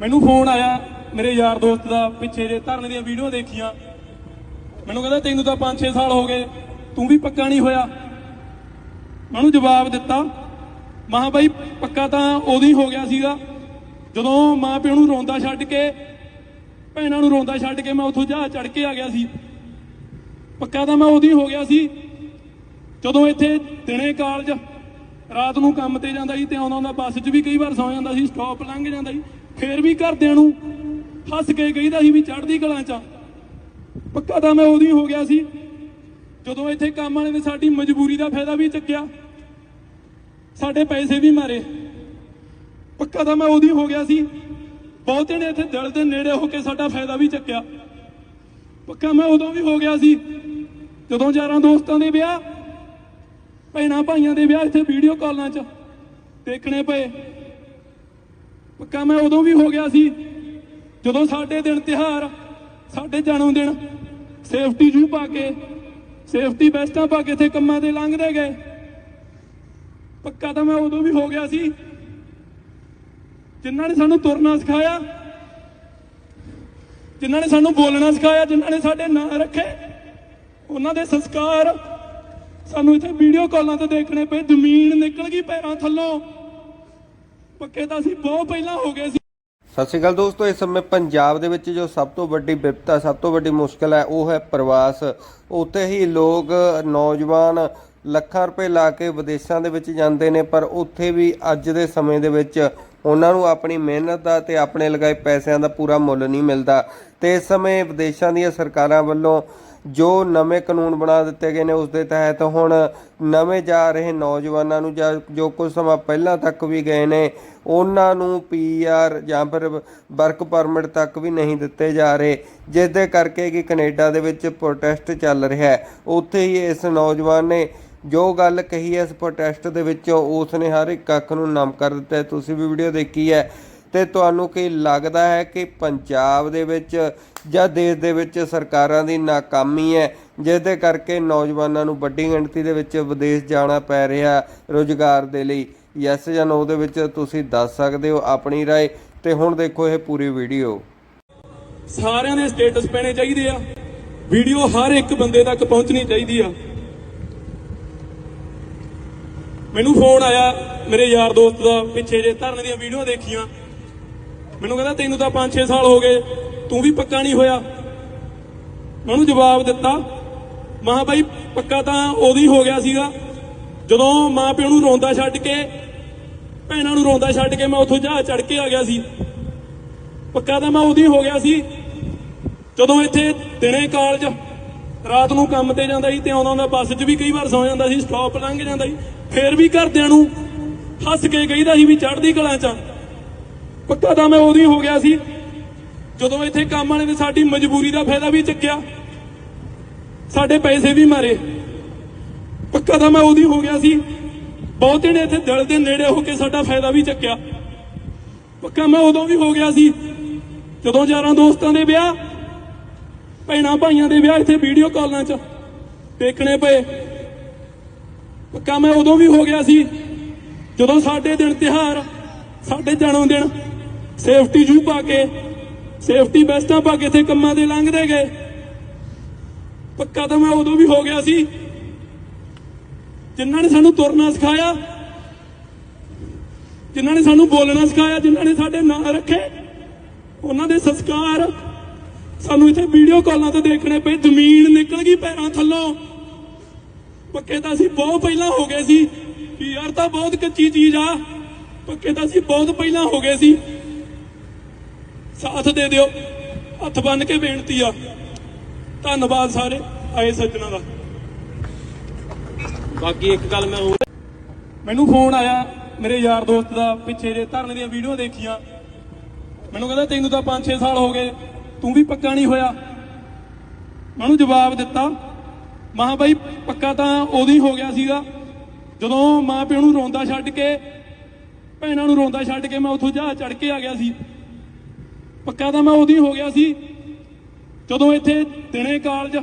ਮੈਨੂੰ ਫੋਨ ਆਇਆ, ਮੇਰੇ ਯਾਰ ਦੋਸਤ ਦਾ ਪਿੱਛੇ ਜੇ ਧਰਨੇ ਦੀਆਂ ਵੀਡੀਓ ਦੇਖੀਆਂ। ਮੈਨੂੰ ਕਹਿੰਦਾ, ਤੈਨੂੰ ਤਾਂ 5-6 ਸਾਲ ਹੋ ਗਏ, ਤੂੰ ਵੀ ਪੱਕਾ ਨਹੀਂ ਹੋਇਆ। ਮੈਨੂੰ ਜਵਾਬ ਦਿੱਤਾ ਮਹਾ ਬਾਈ, ਪੱਕਾ ਤਾਂ ਉਦੋਂ ਹੀ ਹੋ ਗਿਆ ਸੀਗਾ, ਜਦੋਂ ਮਾਂ ਪਿਓ ਨੂੰ ਰੋਂਦਾ ਛੱਡ ਕੇ, ਭੈਣਾਂ ਨੂੰ ਰੋਂਦਾ ਛੱਡ ਕੇ ਮੈਂ ਉੱਥੋਂ ਜਾ ਚੜ ਕੇ ਆ ਗਿਆ ਸੀ। ਪੱਕਾ ਤਾਂ ਮੈਂ ਉਦੋਂ ਹੀ ਹੋ ਗਿਆ ਸੀ, ਜਦੋਂ ਇੱਥੇ ਦਿਨੇ ਕਾਲਜ, ਰਾਤ ਨੂੰ ਕੰਮ ਤੇ ਜਾਂਦਾ ਸੀ ਤੇ ਆਉਂਦਾ ਹੁੰਦਾ, ਬੱਸ 'ਚ ਵੀ ਕਈ ਵਾਰ ਸੌ ਜਾਂਦਾ ਸੀ ਸਟਾਪ ਲੰਘ ਜਾਂਦਾ ਸੀ। ਫੇਰ ਵੀ ਘਰਦਿਆਂ ਨੂੰ ਹੱਸ ਕੇ ਕਹੀਦਾ ਸੀ ਵੀ ਚੜਦੀ ਕਲਾਂ 'ਚ ਪੱਕਾ ਤਾਂ ਮੈਂ ਉਦੋਂ ਹੀ ਹੋ ਗਿਆ ਸੀ, ਜਦੋਂ ਇੱਥੇ ਕੰਮ ਵਾਲੇ ਨੇ ਸਾਡੀ ਮਜਬੂਰੀ ਦਾ ਫਾਇਦਾ ਵੀ ਚੱਕਿਆ, ਸਾਡੇ ਪੈਸੇ ਵੀ ਮਾਰੇ। ਪੱਕਾ ਤਾਂ ਮੈਂ ਉਦੋਂ ਹੀ ਹੋ ਗਿਆ ਸੀ, ਬਹੁਤੇ ਨੇ ਇੱਥੇ ਦਿਲ ਦੇ ਨੇੜੇ ਹੋ ਕੇ ਸਾਡਾ ਫਾਇਦਾ ਵੀ ਚੱਕਿਆ। ਪੱਕਾ ਮੈਂ ਉਦੋਂ ਵੀ ਹੋ ਗਿਆ ਸੀ, ਜਦੋਂ ਯਾਰਾਂ ਦੋਸਤਾਂ ਦੇ ਵਿਆਹ, ਭੈਣਾਂ ਭਾਈਆਂ ਦੇ ਵਿਆਹ ਇੱਥੇ ਵੀਡੀਓ ਕਾਲਾਂ 'ਚ ਦੇਖਣੇ ਪਏ। ਪੱਕਾ ਮੈਂ ਉਦੋਂ ਵੀ ਹੋ ਗਿਆ ਸੀ, ਜਦੋਂ ਸਾਡੇ ਦਿਨ ਤਿਹਾਰ ਸਾਡੇ ਜਨਮ ਦਿਨ ਸੇਫਟੀ ਜੂ ਪਾ ਕੇ ਸੇਫਟੀ ਬੈਸਟਾਂ ਪਾ ਕੇ ਇੱਥੇ ਕੰਮਾਂ ਤੇ ਲੰਘਦੇ ਗਏ। ਪੱਕਾ ਤਾਂ ਮੈਂ ਉਦੋਂ ਵੀ ਹੋ ਗਿਆ ਸੀ, ਜਿਨ੍ਹਾਂ ਨੇ ਸਾਨੂੰ ਤੁਰਨਾ ਸਿਖਾਇਆ, ਜਿਨ੍ਹਾਂ ਨੇ ਸਾਨੂੰ ਬੋਲਣਾ ਸਿਖਾਇਆ, ਜਿਨ੍ਹਾਂ ਨੇ ਸਾਡੇ ਨਾਂ ਰੱਖੇ, ਉਹਨਾਂ ਦੇ ਸੰਸਕਾਰ ਸਾਨੂੰ ਇੱਥੇ ਵੀਡੀਓ ਕਾਲਾਂ ਤੇ ਦੇਖਣੇ ਪਏ, ਜ਼ਮੀਨ ਨਿਕਲ ਗਈ ਪੈਰਾਂ ਥੱਲੋਂ। ਪੱਕੇ ਤਾਂ ਅਸੀਂ ਬਹੁਤ ਪਹਿਲਾਂ ਹੋ ਗਏ ਸੀ। ਸਤਿ ਸ਼੍ਰੀ ਅਕਾਲ ਦੋਸਤੋ, ਇਸ ਸਮੇਂ ਪੰਜਾਬ ਦੇ ਵਿੱਚ ਜੋ ਸਭ ਤੋਂ ਵੱਡੀ ਵਿਪਤਾ, ਸਭ ਤੋਂ ਵੱਡੀ ਮੁਸ਼ਕਲ ਹੈ, ਉਹ ਹੈ ਪ੍ਰਵਾਸ। ਉੱਥੇ ਹੀ ਲੋਕ, ਨੌਜਵਾਨ ਲੱਖਾਂ ਰੁਪਏ ਲਾ ਕੇ ਵਿਦੇਸ਼ਾਂ ਦੇ ਵਿੱਚ ਜਾਂਦੇ ਨੇ, ਪਰ ਉੱਥੇ ਵੀ ਅੱਜ ਦੇ ਸਮੇਂ ਦੇ ਵਿੱਚ ਉਹਨਾਂ ਨੂੰ ਆਪਣੀ ਮਿਹਨਤ ਦਾ ਤੇ ਆਪਣੇ ਲਗਾਏ ਪੈਸਿਆਂ ਦਾ ਪੂਰਾ ਮੁੱਲ ਨਹੀਂ ਮਿਲਦਾ। ਤੇ ਇਸ ਸਮੇਂ ਵਿਦੇਸ਼ਾਂ ਦੀਆਂ ਸਰਕਾਰਾਂ ਵੱਲੋਂ ਜੋ ਨਵੇਂ ਕਾਨੂੰਨ ਬਣਾ ਦਿੱਤੇ ਗਏ ਨੇ ਉਸ ਦੇ ਤਹਿਤ ਹੁਣ ਨਵੇਂ ਜਾ ਰਹੇ ਨੌਜਵਾਨਾਂ ਨੂੰ ਜਾਂ ਜੋ ਕੁਝ ਸਮਾਂ ਪਹਿਲਾਂ ਤੱਕ ਵੀ ਗਏ ਨੇ, ਉਹਨਾਂ ਨੂੰ ਪੀਆਰ ਜਾਂ ਫਿਰ ਵਰਕ ਪਰਮਿਟ ਤੱਕ ਵੀ ਨਹੀਂ ਦਿੱਤੇ ਜਾ ਰਹੇ ਜਿਸ ਦੇ ਕਰਕੇ ਕਿ ਕੈਨੇਡਾ ਦੇ ਵਿੱਚ ਪ੍ਰੋਟੈਸਟ ਚੱਲ ਰਿਹਾ ਹੈ। ਉੱਥੇ ਹੀ ਇਸ ਨੌਜਵਾਨ ਨੇ ਜੋ ਗੱਲ ਕਹੀ ਹੈ, ਇਸ ਪ੍ਰੋਟੈਸਟ ਦੇ ਵਿੱਚੋਂ ਉਸ ਨੇ ਹਰ ਇੱਕ ਅੱਖ ਨੂੰ ਨਮ ਕਰ ਦਿੱਤਾ ਤੁਸੀਂ ਵੀ ਵੀਡੀਓ ਦੇਖੀ ਹੈ ਤੇ ਤੁਹਾਨੂੰ ਕੀ ਲੱਗਦਾ ਹੈ ਕਿ ਪੰਜਾਬ ਦੇ ਵਿੱਚ ਜਾਂ ਦੇਸ਼ ਦੇ ਵਿੱਚ ਸਰਕਾਰਾਂ ਦੀ ਨਾਕਾਮੀ ਹੈ ਜਿਸ ਦੇ ਕਰਕੇ ਨੌਜਵਾਨਾਂ ਨੂੰ ਵੱਡੀ ਗਿਣਤੀ ਦੇ ਵਿੱਚ ਵਿਦੇਸ਼ ਜਾਣਾ ਪੈ ਰਿਹਾ ਰੋਜ਼ਗਾਰ ਦੇ ਲਈ ਯੈਸ ਜਾਂ ਨੋ ਦੇ ਵਿੱਚ ਤੁਸੀਂ ਦੱਸ ਸਕਦੇ ਹੋ ਆਪਣੀ رائے ਤੇ ਹੁਣ ਦੇਖੋ ਇਹ ਪੂਰੀ ਵੀਡੀਓ ਸਾਰਿਆਂ ਦੇ ਸਟੇਟਸ ਪੈਣੇ ਚਾਹੀਦੇ ਆ ਵੀਡੀਓ ਹਰ ਇੱਕ ਬੰਦੇ ਤੱਕ ਪਹੁੰਚਣੀ ਚਾਹੀਦੀ ਆ ਮੈਨੂੰ ਫੋਨ ਆਇਆ ਮੇਰੇ ਯਾਰ ਦੋਸਤ ਦਾ ਪਿੱਛੇ ਜੇ ਧਰਨ ਦੀਆਂ ਵੀਡੀਓ ਦੇਖੀਆਂ ਮੈਨੂੰ ਕਹਿੰਦਾ ਤੈਨੂੰ ਤਾਂ 5-6 ਸਾਲ ਹੋ ਗਏ ਤੂੰ ਵੀ ਪੱਕਾ ਨਹੀਂ ਹੋਇਆ। ਮੈਂ ਉਹਨੂੰ ਜਵਾਬ ਦਿੱਤਾ ਮਹਾ ਬਾਈ, ਪੱਕਾ ਤਾਂ ਉਦੋਂ ਹੀ ਹੋ ਗਿਆ ਸੀਗਾ। ਜਦੋਂ ਮਾਂ ਪਿਓ ਨੂੰ ਰੋਂਦਾ ਛੱਡ ਕੇ, ਭੈਣਾਂ ਨੂੰ ਰੋਂਦਾ ਛੱਡ ਕੇ ਮੈਂ ਉੱਥੋਂ ਜਾ ਚੜ ਕੇ ਆ ਗਿਆ ਸੀ। ਪੱਕਾ ਤਾਂ ਮੈਂ ਉਦੋਂ ਹੀ ਹੋ ਗਿਆ ਸੀ। ਜਦੋਂ ਇੱਥੇ ਦਿਨੇ ਕਾਲਜ, ਰਾਤ ਨੂੰ ਕੰਮ ਤੇ ਜਾਂਦਾ ਸੀ ਤੇ ਆਉਂਦਾ ਹੁੰਦਾ ਬੱਸ 'ਚ ਵੀ ਕਈ ਵਾਰ ਸੌ ਜਾਂਦਾ ਸੀ ਸਟਾਪ ਲੰਘ ਜਾਂਦਾ ਸੀ। ਫੇਰ ਵੀ ਘਰਦਿਆਂ ਨੂੰ ਹੱਸ ਕੇ ਕਹਿੰਦਾ ਸੀ ਵੀ ਚੜ੍ਹਦੀ ਕਲਾਂ 'ਚ ਪੱਕਾ ਤਾਂ ਮੈਂ ਉਦੋਂ ਹੀ ਹੋ ਗਿਆ ਸੀ। ਜਦੋਂ ਇੱਥੇ ਕੰਮ ਵਾਲੇ ਨੇ ਸਾਡੀ ਮਜਬੂਰੀ ਦਾ ਫਾਇਦਾ ਵੀ ਚੱਕਿਆ, ਸਾਡੇ ਪੈਸੇ ਵੀ ਮਾਰੇ। ਪੱਕਾ ਤਾਂ ਮੈਂ ਉਹਦੀ ਹੋ ਗਿਆ ਸੀ। ਬਹੁਤੇ ਨੇ ਇੱਥੇ ਦਿਲ ਦੇ ਨੇੜੇ ਹੋ ਕੇ ਸਾਡਾ ਫਾਇਦਾ ਵੀ ਚੱਕਿਆ। ਪੱਕਾ ਮੈਂ ਉਦੋਂ ਵੀ ਹੋ ਗਿਆ ਸੀ, ਜਦੋਂ ਯਾਰਾਂ ਦੋਸਤਾਂ ਦੇ ਵਿਆਹ, ਭੈਣਾਂ ਭਾਈਆਂ ਦੇ ਵਿਆਹ ਇੱਥੇ ਵੀਡੀਓ ਕਾਲਾਂ 'ਚ ਦੇਖਣੇ ਪਏ। ਪੱਕਾ ਮੈਂ ਉਦੋਂ ਵੀ ਹੋ ਗਿਆ ਸੀ, ਜਦੋਂ ਸਾਡੇ ਦਿਨ ਤਿਹਾਰ ਸਾਡੇ ਜਨਮ ਦਿਨ ਸੇਫਟੀ ਜੂ ਪਾ ਕੇ ਸੇਫਟੀ ਵੈਸਟਾਂ ਪਾ ਕੇ ਕੰਮਾਂ ਦੇ ਲੰਘਦੇ ਗਏ? ਪੱਕਾ ਤਾਂ ਮੈਂ ਉਦੋਂ ਵੀ ਹੋ ਗਿਆ ਸੀ। ਜਿਨ੍ਹਾਂ ਨੇ ਸਾਨੂੰ ਤੁਰਨਾ ਸਿਖਾਇਆ, ਜਿਨ੍ਹਾਂ ਨੇ ਸਾਨੂੰ ਬੋਲਣਾ ਸਿਖਾਇਆ, ਜਿਨ੍ਹਾਂ ਨੇ ਸਾਡੇ ਨਾਂ ਰੱਖੇ, ਉਹਨਾਂ ਦੇ ਸੰਸਕਾਰ ਸਾਨੂੰ ਇੱਥੇ ਵੀਡੀਓ ਕਾਲਾਂ ਤੇ ਦੇਖਣੇ ਪਏ। ਜ਼ਮੀਨ ਨਿਕਲ ਗਈ ਪੈਰਾਂ ਥੱਲੋਂ। ਪੱਕੇ ਤਾਂ ਅਸੀਂ ਬਹੁਤ ਪਹਿਲਾਂ ਹੋ ਗਏ ਸੀ। ਕਿ ਯਾਰ ਤਾਂ ਬਹੁਤ ਕੱਚੀ ਚੀਜ਼ ਆ। ਪੱਕੇ ਤਾਂ ਅਸੀਂ ਬਹੁਤ ਪਹਿਲਾਂ ਹੋ ਗਏ ਸੀ। ਸਾਥ ਦੇ ਦਿਓ। ਹੱਥ ਬੰਨ ਕੇ ਬੇਨਤੀ ਆ। ਧੰਨਵਾਦ ਸਾਰੇ ਆਏ ਸੱਜਣਾ ਦਾ। ਬਾਕੀ ਇੱਕ ਗੱਲ ਮੈਂ ਹੋਰ ਮੈਨੂੰ ਫੋਨ ਆਇਆ ਮੇਰੇ ਯਾਰ ਦੋਸਤ ਦਾ ਪਿੱਛੇ ਜੇ ਧਰਨੇ ਦੀਆਂ ਵੀਡੀਓ ਦੇਖੀਆਂ। ਮੈਨੂੰ ਕਹਿੰਦਾ ਤੈਨੂੰ ਤਾਂ 5-6 ਸਾਲ ਹੋ ਗਏ, ਤੂੰ ਵੀ ਪੱਕਾ ਨਹੀਂ ਹੋਇਆ। ਮੈਨੂੰ ਜਵਾਬ ਦਿੱਤਾ। ਮਹਾ ਬਾਈ ਪੱਕਾ ਤਾਂ ਉਦੋਂ ਹੀ ਹੋ ਗਿਆ ਸੀਗਾ, ਜਦੋਂ ਮਾਂ ਪਿਓ ਨੂੰ ਰੋਂਦਾ ਛੱਡ ਕੇ, ਭੈਣਾਂ ਨੂੰ ਰੋਂਦਾ ਛੱਡ ਕੇ ਮੈਂ ਉੱਥੋਂ ਜਹਾਜ਼ ਚੜ ਕੇ ਆ ਗਿਆ ਸੀ। ਪੱਕਾ ਤਾਂ ਮੈਂ ਉਦੋਂ ਹੀ ਹੋ ਗਿਆ ਸੀ, ਜਦੋਂ ਇੱਥੇ ਦਿਨੇ ਕਾਲਜ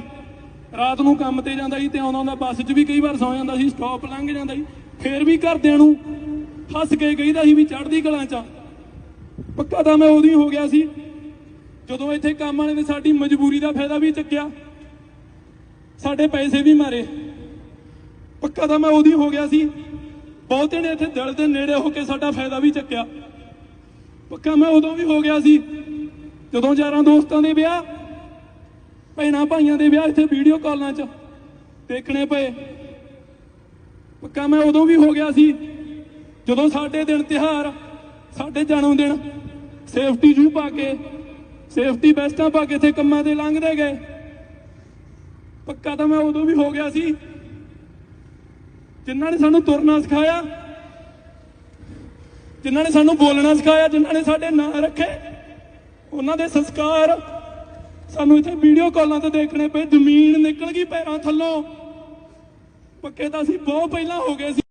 ਰਾਤ ਨੂੰ ਕੰਮ ਤੇ ਜਾਂਦਾ ਸੀ ਤੇ ਆਉਂਦਾ ਹੁੰਦਾ ਬੱਸ 'ਚ ਵੀ ਕਈ ਵਾਰ ਸੌ ਜਾਂਦਾ ਸੀ ਸਟਾਪ ਲੰਘ ਜਾਂਦਾ ਸੀ, ਫੇਰ ਵੀ ਘਰਦਿਆਂ ਨੂੰ ਹੱਸ ਕੇ ਕਹੀਦਾ ਸੀ ਵੀ ਚੜ੍ਹਦੀ ਕਲਾਂ 'ਚ ਪੱਕਾ ਤਾਂ ਮੈਂ ਉਦੋਂ ਹੀ ਹੋ ਗਿਆ ਸੀ, ਜਦੋਂ ਇੱਥੇ ਕੰਮ ਵਾਲੇ ਨੇ ਸਾਡੀ ਮਜਬੂਰੀ ਦਾ ਫਾਇਦਾ ਵੀ ਚੱਕਿਆ, ਸਾਡੇ ਪੈਸੇ ਵੀ ਮਾਰੇ। ਪੱਕਾ ਤਾਂ ਮੈਂ ਉਦੋਂ ਹੀ ਹੋ ਗਿਆ ਸੀ, ਬਹੁਤੇ ਨੇ ਇੱਥੇ ਦਿਲ ਦੇ ਨੇੜੇ ਹੋ ਕੇ ਸਾਡਾ ਫਾਇਦਾ ਵੀ ਚੱਕਿਆ। ਪੱਕਾ ਮੈਂ ਉਦੋਂ ਵੀ ਹੋ ਗਿਆ ਸੀ, ਜਦੋਂ ਯਾਰਾਂ ਦੋਸਤਾਂ ਦੇ ਵਿਆਹ, ਭੈਣਾਂ ਭਾਈਆਂ ਦੇ ਵਿਆਹ ਇੱਥੇ ਵੀਡੀਓ ਕਾਲਾਂ 'ਚ ਦੇਖਣੇ ਪਏ। ਪੱਕਾ ਮੈਂ ਉਦੋਂ ਵੀ ਹੋ ਗਿਆ ਸੀ, ਜਦੋਂ ਸਾਡੇ ਦਿਨ ਤਿਹਾਰ ਸਾਡੇ ਜਨਮ ਦਿਨ ਸੇਫਟੀ ਜੂ ਪਾ ਕੇ ਸੇਫਟੀ ਬੈਸਟਾਂ ਪਾ ਕੇ ਇੱਥੇ ਕੰਮਾਂ ਤੇ ਲੰਘਦੇ ਗਏ। ਪੱਕਾ ਤਾਂ ਮੈਂ ਉਦੋਂ ਵੀ ਹੋ ਗਿਆ ਸੀ, ਜਿਨ੍ਹਾਂ ਨੇ ਸਾਨੂੰ ਤੁਰਨਾ ਸਿਖਾਇਆ ਜਿਨ੍ਹਾਂ ਨੇ ਸਾਨੂੰ ਬੋਲਣਾ ਸਿਖਾਇਆ, ਜਿਨ੍ਹਾਂ ਨੇ ਸਾਡੇ ਨਾਂ ਰੱਖੇ, ਉਹਨਾਂ ਦੇ ਸੰਸਕਾਰ ਸਾਨੂੰ ਇੱਥੇ ਵੀਡੀਓ ਕਾਲਾਂ ਤੇ ਦੇਖਣੇ ਪਏ। ਜ਼ਮੀਨ ਨਿਕਲ ਗਈ ਪੈਰਾਂ ਥੱਲੋਂ। ਪੱਕੇ ਤਾਂ ਅਸੀਂ ਬਹੁਤ ਪਹਿਲਾਂ ਹੋ ਗਏ ਸੀ।